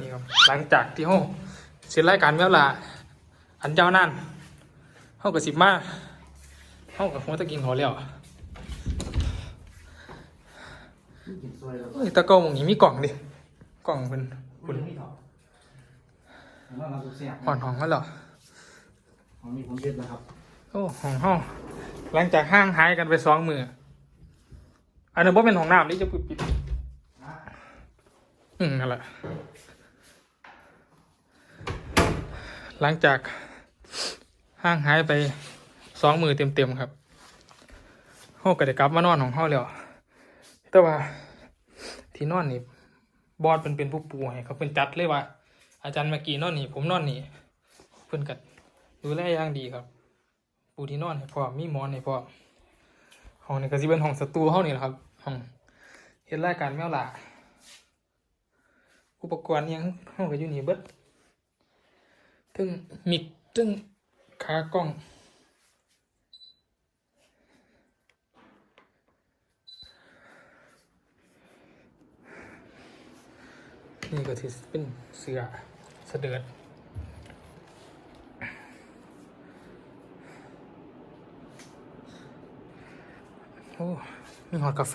นี่ครับหลังจากที่ห้องเสร็จรายการแล้วล่ะอันเจ้านั่นห้องกับสิบมาห้องกับหัวตะกินหอแล้วกินซวยแล้วเอ้ยตะเกาหมองนี้มีกล่องดิกล่องเป็นคุคุณณไม่ถอดผมว่าเราสุดแซ่บห่อนหองแล้วเหรอของมีผมเด็ดแล้วครับโอ้ห้องห้องหลังจากห้างหายกันไปสองมืออันนั้นว่าเป็นห้องน้ำนี่จะปิดปิดอืมนั่นแหละ หลังจากห้างหายไปสองมือเต็มๆครับห้องก็ได้กลับมานอนของห้องแล้ว แต่ว่าที่นอนนี่บอดเป็นเป็นผู้ปูให้เขาเป็นจัดเลยว่า อาจารย์เมื่อกี้นอนนี่ ผมนอนนี่เพิ่นกัดดูแลอย่างดีครับ ปูที่นอนให้พร้อมมีหมอนให้พร้อมห้องนี้ก็สิเป็นห้องสตูห้องนี่แหละครับห้องเฮ็ดรายการแมวล่าอุปกรณ์ยังห้องก็อยู่นี่เบิด ถึงมิกถึงขากล้อง นี่ก็ที่เป็นเสือเสดือดโอ้มีหอดกาแฟ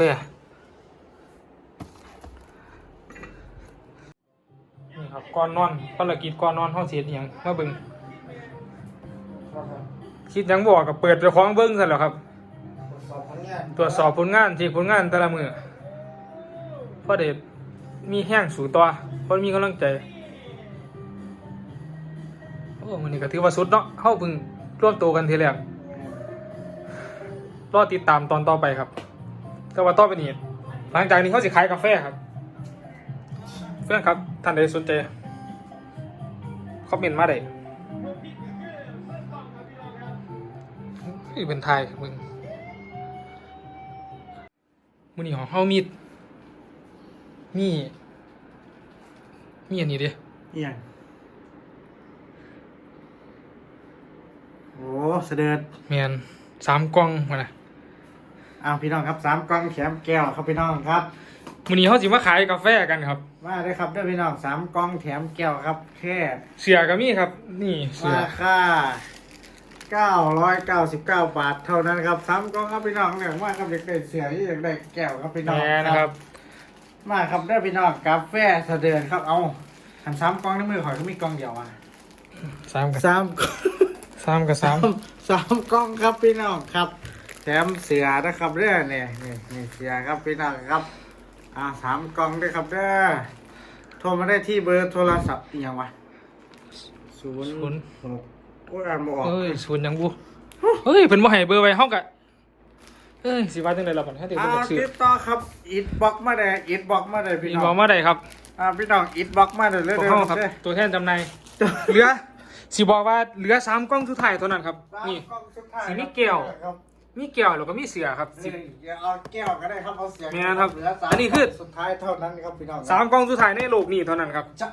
ก่อนนอนภารกิจก่อนนอนห้องเสียอย่างมาเบิ่งคิดหยังบอกกับเปิดไปคล้องเบิ่งซะแล้วครับ สอบผลงานตรวจสอบผลงานที่ผลงานแต่ละมือเพราะเด็มีแห้งสู่ตัวเพราะมีกำลังใจโอ้มันนี่ก็ถือว่าสุดเนาะเข้าเพิ่งร่วมตัวกันทีแรกรอติดตามตอนต่อไปครับ แต่ว่าต่อไปนี้หลังจากนี้เขาสิขายกาแฟครับเพื่อนครับท่านใดสนใจ คอมเมนต์มาได้นี่เป็นไทยมึงมือนี่ของเฮามีมีมีอันนี้ดิเอียงโอ้เสด็จแมนสามกล่องมานะอ้าวพี่น้องครับสามกล่องแถมแก้วครับพี่น้องครับมือนี้เขาสิมาขายกาแฟกันครับ มาเลยครับเด้วยพี่น้องสามกล่องแถมแก้วครับแค่เสียก็มีครับ นี่เสียราคาเก้าร้อยเก้าสิบเก้าบาทเท่านั้นครับสามกล่องครับพี่น้องเนี่ยว่าครับอยากได้เสียที่อยากได้แก้วครับพี่น้องแมนนะครับ มาครับได้อพี่น้องกาแฟเสด็จครับเอาหันสามกล่องในมือข่อยก็มีกล่องเดียวอะสามกับสามสามกับสามสามกล้องครับพี่น้องครับ แถมเสือนะครับเด้อเนี่ยนี่นี่เสือครับพี่น้องครับ อ่าสามกล้องด้วยครับเด้อโทรมาได้ที่เบอร์โทรศัพท์อีกอย่างวะศูนย์ศูนย์ หกโอ้ยอ่านบ่ออกเอ้ยศูนย์ยังบูเฮ้ยเพิ่นบ่ให้เบอร์ไว้เฮากะเอ้ยสิว่าจังได๋ล่ะบัดนี้เดี๋ยวอ่าเพิ่นจะซื้อติดต่อครับอิดบ็อกมาได้อิดบ็อกมาได้พี่อีน้บอองกมาได้ครับอ่าพี่น้องอิดบ็อกมาได้เลยพวกเด้อเฮาครับ เด้อตัวแทนจำหน่ายเหลือสิบอกว่าเหลือสามกล่องสุดท้ายเท่านั้นครับ สามนี่ กล้องสุดท้ายสีมีแก้ว ครับ มีแก้วแล้วก็มีเสือครับสินี่อย่าเอาแก้วก็ได้ครับเอาเสียงแม่นครับเหลืสามอันนี้คือ สุดท้ายเท่านั้นครับพี่น้องสามกล่องสุดท้ายในโลกนี้เท่านั้นครับ จะ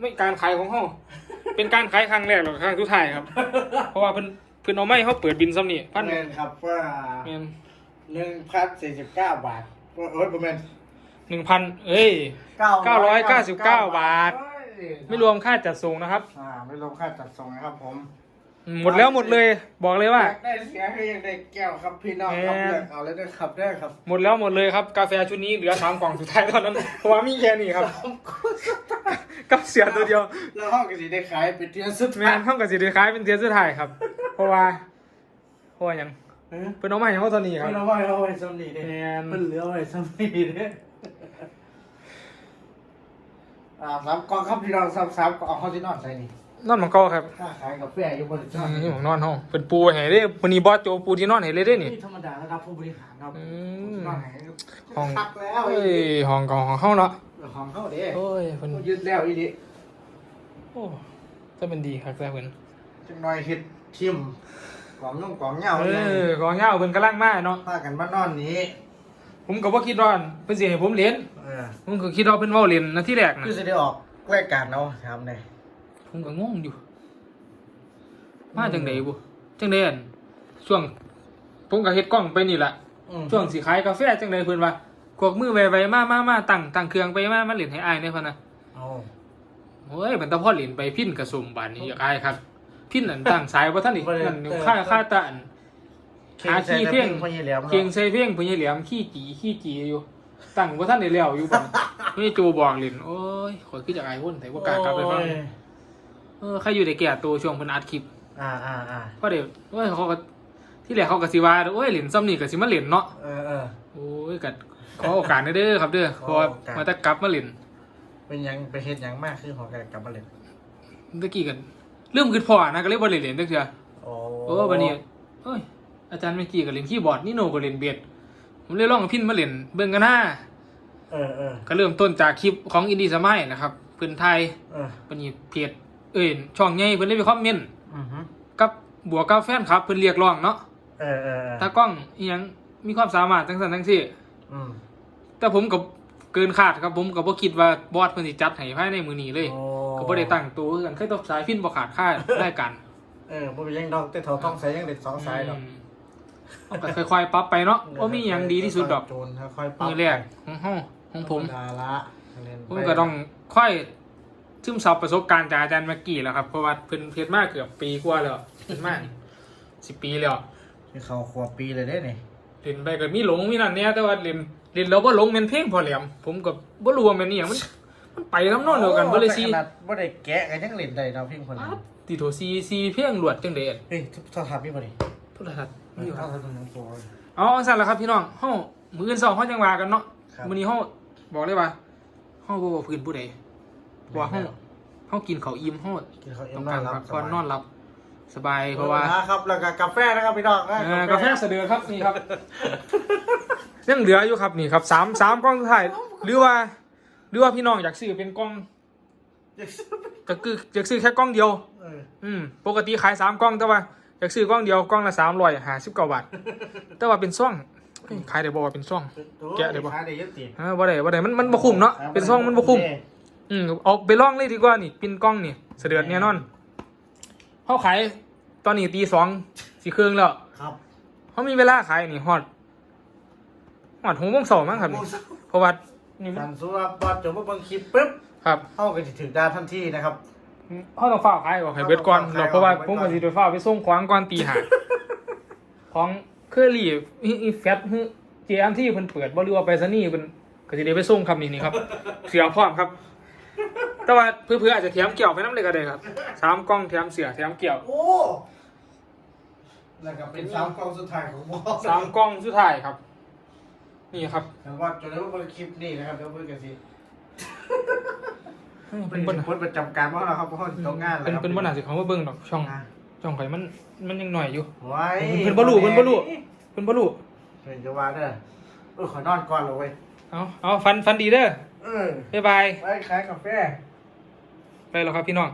ไม่การขายของเขาเป็นการขายครั้งแรกหรอกครั้งสุดท้ายครับ เพราะว่าเพิ่นเพิ่นเอาไม่เขาเปิดบินซ้ำนี่พันแมนครับว่าเงินหนึ่งพันสี่สิบเก้าบาทโอ้ยประมาณหนึ่งพันเอ้ยเก้า999บาทไม่รวมค่าจัดส่งนะครับ อ่าไม่รวมค่าจัดส่งนะครับผมอืม หมดแล้วหมดเลย บอกเลยว่า อยากได้เสียให้ยังได้แก้วครับพี่น้องครับแม่นเลือกเอาเลยด้วยครับได้ครับหมดแล้วหมดเลยครับ กาแฟชุดนี้เหลือสามกล่องสุดท้ายเท่านั้นเพราะว่ามีแค่นี้ครับกับเสือตัวเดียวแล้วห้องก็สิได้ขายเป็นเทียนสุดแม่นเท่ากับสิได้ขายเป็นเทียนสุดท้ายครับ เพราะว่าเพราะว่าหยังเออเพิ่นเอามาให้เขาตอนนี้ครับไม่เอาไว้เอาไว้ซ้ำนี่เด้แม่นมันเหลือไว้ซ้ำนี่เด้อ่าสามกล่องครับพี่น้องสามสามกล่องเอาเข้าที่นอนใส่นี่ นอนมังกรครับค่าขายกาแฟอยู่บนอืจอมนี่ของนอนห้องเป็นปูให้เด้วันนี้บอสโจปูที่นอนให้เลยเด้นี่ นี่ธรรมดานะครับผู้บริหารครับอืมนอนไหนห้องคักแล้วเอ้ยห้องของของเฮาเนาะของเขาเด้โอ้ยเพิ่นยึดแล้วอีดิโอ้จะเป็นดีครับแซ่เพิ่นจังหน่อยเฮ็ดทิมกล่องย่องกล่องเหงาเอเลยอของเงาเพิ่นกำลังมาเนาะพากันมานอนนี้ผมก็บ่คิดว่าเพิ่นสิให้ผมเรียนเออผมก็คิดว่าเพิ่นเว้าเรียนนะที่แรกนะคือสิได้ออกรายการเนาะทำได้ ผมก็งงอยู่ มาจังได๋บ่จังได๋อั่นช่วง ผมก็เฮ็ดกล้องไปนี่ล่ะอืมช่วงสิขายกาแฟจังได๋เพิ่นว่ากวกมือไวๆมามามาตั้งตั้งเครื่องไปมามาเล่นให้อ้ายได้เพิ่นน่ะเอาโอ้ยมันต้องพ่อเหรียญไปพินกระสุมบานนี้อยากอายครับพินอันตั้งสายว่าท่านอีกนั่นอยู่ค่าค่าตาอันหาขี้เพี้ยงพ่อเยี่ยแหลมเคียงใส่เพ่งพญเหลี่ยมขี้จีขี้จีอยู่ ตั้งว่าท่านได้แล้วอยู่บ่ไม่จูบอกเหรียญโอ้ยขอยคือจากอายหุ่นแต่ว่ากล้ากลับไปฟังโอ้ย เออใครอยู่ในแก่ตัวช่วงเพิ่นอัดคลิปอ่าอ่าอ่าเพราะเดี๋ยวโอ้ยเขาก็ที่แรกเขาก็สิว่าโอ้ยเหรียญซ้ำนี่ก็สิมาเหรียญเนาะเออเออ โอ้ยกัดขอโอกาสหน่อยเด้อครับเด้อเพราะว่าขอโอกาส มาแต่กลับมาเหรียญเป็นหยังไปเฮ็ดหยังมากคือหอกกลับมาเล่นตะกี้กันเริ่มคิดพอนะก็เลยบ่ได้เหรียญจักเทื่อโอ้โอ้บัดนี้เอ้ยอาจารย์เมื่อกี้ก็เล่นคีย์บอร์ดนี่โนก็เล่นเบียดผมเลยลองเอาพินมาเล่นเบิ่งกันหน้าเออเออก็เริ่มต้นจากคลิปของอินดี้สมัยนะครับเพิ่นไทย เออเพิ่นนี่เพจ เอ้ยช่องใหญ่เพิ่นเลยไปคอมเมนต์อือฮึกับบวกกับแฟนคลับเพิ่นเรียกร้องเนาะเออเออเออตากล้องอีหยังมีความสามารถจังซั่นจังซี่ อืมแต่ผมก็เกินคาดครับผมก็บ่คิดว่าบอสเพิ่นสิจัดให้ภายในมื้อนี้เลยโอ้ก็บ่ได้ตั้งตัวคือกันเคยตบสายพินบ่ขาดค่าได้กันเออบ่เป็นหยังดอกแต่เถาต้องใส่ยังเด็ดสองสายดอก มเอาก็ค่อยๆปรับไปเนาะบ่มีหยังดีที่สุดดอกจูนค่อยๆปรับมือแรกของเฮาของผม ธรรดาละเล่นผไปมก็ต้องค่อย ซึมซับประสบการณ์จากอาจารย์แม็กกี้แล้วครับ เพราะว่าเพิ่นเพียรมากเกือบปีกว่าแล้วเพิ่นมากสิปีแล้วที่เขาขวบปีเลยเด้นี่เล่นไปก็มีหลงมีนั่นเนี่ยแต่ว่าเล่นเล่นแล้วบ่หลงแม่นเพลงพอแหลมผมก็บ่รู้ว่าแม่นอีหยังมันมันไปทำนองเดียวกันบ่เลยสิโอ้แต่ขนาดบ่ได้แกะกันยังเล่นได้เนาะพี่คนนั้นติโทซีซีเพลงหลวดจังได๋เฮ้ยโทรศัพท์พี่บ่ดิโทรทัศน์ไม่มีออยู่ยู่คครัรับบโทรศัพท์ของโปรเอาสั่นล่ะครับพี่น้องเฮามื้ออื่นเช้าเฮาจังว่ากันเนาะครับมื้อนี้เฮาบอกเลยว่าเฮาบ่บอกพื้นผู้ใดเพราะ ว่าเฮาเฮากินข้าวอิ่มเฮากินข้าวเอ็มต้องนอการนหลัพับกผ่อนนอนหลับ สบายเพเพราะราะว่าว่าครับแล้วก็กาแฟนะครับพี่น้องนะเออกาแฟเสดือครับนี่ครับยังเหลืออยู่ครับนี่ครับสามสามกล้องสุดท้ายหรือว่า หรือว่าพี่น้องอยากซื้อเป็นกล้องจะคืออยากซื้อแค่กล้องเดียว เอออืมปกติขายสามกล้องแต่ว่าอยากซื้อกล้องเดียวกล้องละสามร้อยห้าสิบเก้าบาทแต่ว่าเป็นซ่องเอ้ยขายได้บอกว่าเป็นซ่อง แกะได้ปะ ขายได้เยอะติเออบ่ได้บ่ได้มันมันบ่คุ้มเนาะเป็นซ่องมันบ่คุ้ม อืมเอาไปลองเลยดีกว่านี่ปินกล้องนี่เสดือดแน่นอนเขาขายตอนนี้ตีสองสี่ครึ่งแล้วครับเขามีเวลาขายนี่ฮอดฮอดหกโมงเช้ามั้งครับนี่เพราะว่านี่มันทันสุว่าบอดจบมาเบิ่งคลิปปุ๊บครับเฮาก็สิถึงดานทันทีนะครับเขาต้องฝ้าวขายออกให้เบิดก่อนเขาต้องเราเพราะว่าขายออกผมไว้ก่ก็อนสิไปฝ้าวไปส่งของก่อนตีห้าของเคอรี่อีอีแฟตฮึเจอันที่เพิ่นเปิดบ่หรือว่าไปซะนี่เพิ่นก็สิได้ไปส่งครับนี่นี่ครับ เสือพร้อมครับ แต่ว่าเพื่อๆอาจจะแถมเกี่ยวไปน้ำเลยก็ได้ครับสามกล่องแถมเสือแถมเกี่ยวโอ้แล้วก็เป็นสามกล้องสุดท้ายของบอสสามกล่องสุดท้ายครับ นี่ครับแต่ว่าจนแล้วเบิ่งคลิปนี้นะครับเดี๋ยวเบิ่งกันสิเป็เป็นนบ่นคนประจำการของเราครับเพราะเขาตกงานแล้วเป็นครับเป็นบ่น่าสิเขามาเบิ่งดอกช่องอะช่องข่อยมันมันยังหน่อยอยู่ไว้เพิ่นบ่รู้เพิ่นบ่รู้เพิ่นบ่รู้เพิ่นจะว่าเด้อเออขอนอนก่อนเลยเว้ยเอาเอาฟันฟันดีเด้อเออบ๊ายบายไปขายกาแฟ ไปแล้วครับพี่น้อง